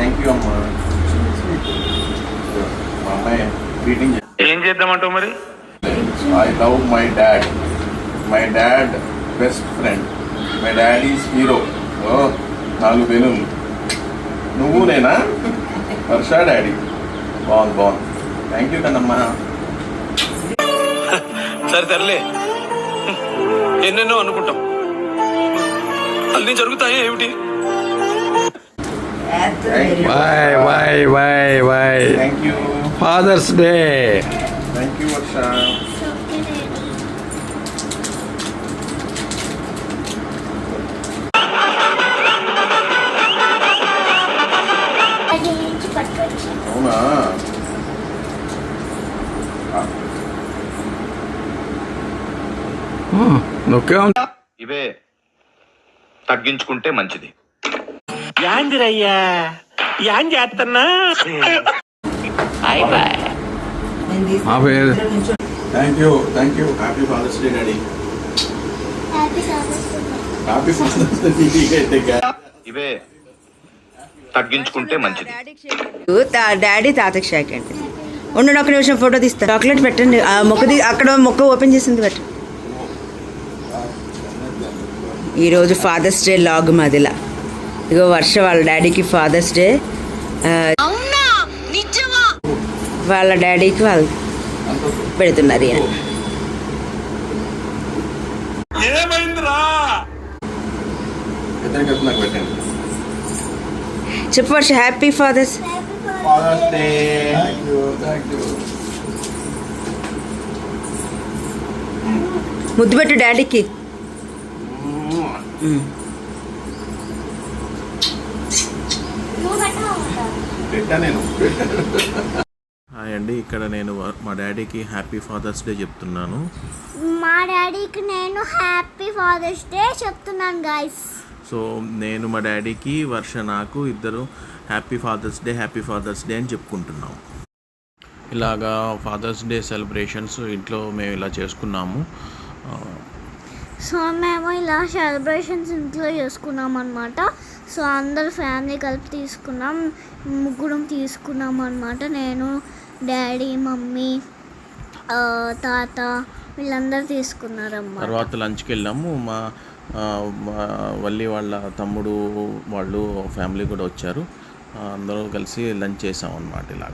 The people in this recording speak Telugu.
థ్యాంక్ యూ అమ్మా. మా అమ్మాయి బీటింగ్ ఏం చేద్దామంటావు మరి? I love my dad my dad best friend my dad is hero నాలుగు బెలూన్లు. నువ్వు నేనా? వర్ష డాడీ. బాగుంది బాగుంది. థ్యాంక్ యూ కన్నమ్మా. సరే సర్లే. ఎన్నెన్నో అనుకుంటాం. అన్నీ జరుగుతాయి ఏమిటి? Bye bye bye bye father's day thank you Varsha అవునా? ఇవే తగ్గించుకుంటే మంచిది. యాందిరయ్యా. యాన్ చేస్తున్నా మా పేరు thank you thank you happy father's day daddy happy సాగొస్తుంది happy father's day ఇవే తగ్గించుకుంటే మంచిది. డాడీ తాతకి షాక్ అండి. ఉండండి ఒక నిమిషం ఫోటో తీస్తా. చాక్లెట్ పెట్టండి. ఆ మొక్కది అక్కడ మొక్క ఓపెన్ చేసింది పెట్టండి ఈరోజు ఫాదర్స్ డే లాగ్ మాదిలా. ఇగో వర్ష వాళ్ళ డాడీకి ఫాదర్స్ డే. వాళ్ళ డాడీకి వాళ్ళు పెడుతున్నారు ఈయన. చెప్పు వర్ష హ్యాపీ ఫాదర్స్. ముద్దు పెట్టు డాడీకి నువ్వు పెట్టావు పెట్టా నేను. హాయ్ అండి ఇక్కడ నేను మా డాడీకి హ్యాపీ ఫాదర్స్ డే చెప్తున్నాను. మా డాడీకి నేను హ్యాపీ ఫాదర్స్ డే చెప్తున్నాను గాయస్ సో నేను మా డాడీకి వర్ష నాకు ఇద్దరు happy father's day happy father's day అని చెప్పుకుంటున్నాం. ఇలాగా ఫాదర్స్ డే సెలబ్రేషన్స్ ఇంట్లో మేము ఇలా చేసుకున్నాము. సో మేము ఇలా సెలబ్రేషన్స్ ఇంట్లో చేసుకున్నాం అనమాట సో అందరు ఫ్యామిలీ కలిపి తీసుకున్నాం. ముగ్గురం తీసుకున్నాం అనమాట నేను డాడీ మమ్మీ తాత వీళ్ళందరూ తీసుకున్నారమ్మా తర్వాత లంచ్కి వెళ్ళాము. మా వల్లి వాళ్ళ తమ్ముడు వాళ్ళు ఫ్యామిలీ కూడా వచ్చారు. అందరూ కలిసి లంచ్ చేసాం అనమాట ఇలాగ